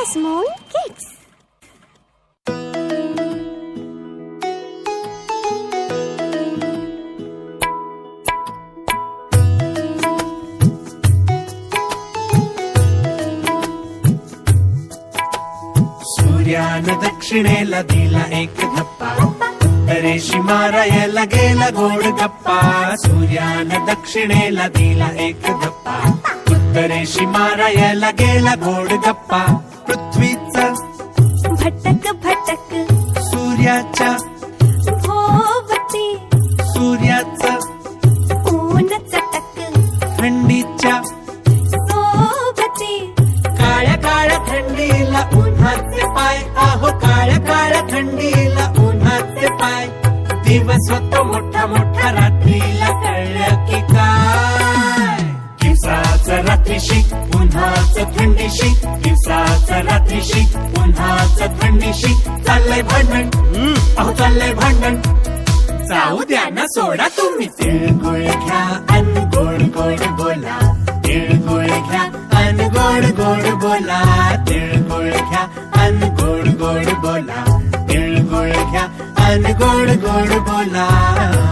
Desmond Kids. सूर्यानं दक्षिणेला दिला एक धप्पा उत्तरेशी मारायला गेला गोड गप्पा सूर्यानं दक्षिणेला दिला एक धप्पा उत्तरेशी मारायला गेला गोड गप्पा पृथ्वीचा भटक भटक। सूर्याच्या भोवती सूर्याचा ऊन चटक। थंडीच्या सोबती काळ्या काळ्या थंडीला उन्हाचे पाय. आहो काळ्या काळ्या थंडीला उन्हाचे पाय. दिवस होतो मोठा मोठा रात्रीला कळलं की काय? दिवसाचं रात्रीशी उन्हाचं थंडीशी रात्रीशी उन्हाचं चाललंय भांडण. अहो चाललंय भांडण. जाऊ द्या ना सोडा तुम्ही. तिळगुळ घ्या अन गोड गोड बोला. तिळगुळ घ्या अन गोड गोड बोला. तिळगुळ घ्या अन गोड गोड बोला. तिळगुळ घ्या अन गोड गोड बोला.